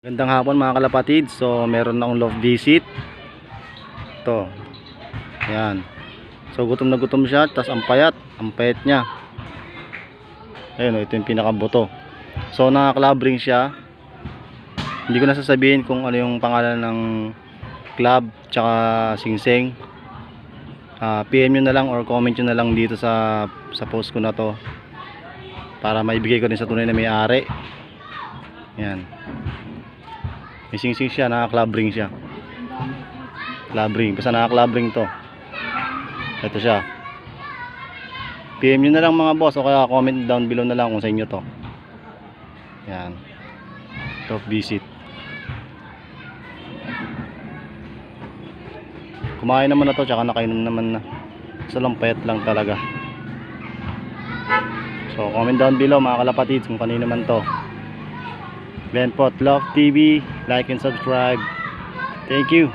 Gandang hapon mga kalapatid. So meron na akong love visit. Ito. Ayan. So gutom na gutom siya. Tapos ang payat. Ang payat niya. Ayun o. Ito yung pinakabuto. So nakaklabring siya. Hindi ko na sasabihin kung ano yung pangalan ng club. Tsaka singsing. Ah, PM nyo na lang or comment nyo na lang dito sa sa post ko na to. Para maibigay ko rin sa tunay na may-ari. Ayan. May sing-sing siya, naka-clubbing siya. Clubbing, basta naka-clubbing to. Ito siya. PM nyo na lang mga boss o kaya comment down below na lang kung sa inyo to. Yan. Top visit. Kumain naman na to, tsaka nakainom naman na. Sa lampayat lang talaga. So, comment down below mga kalapatids kung kanino man to. Glenn Pot TV. Like and subscribe. Thank you.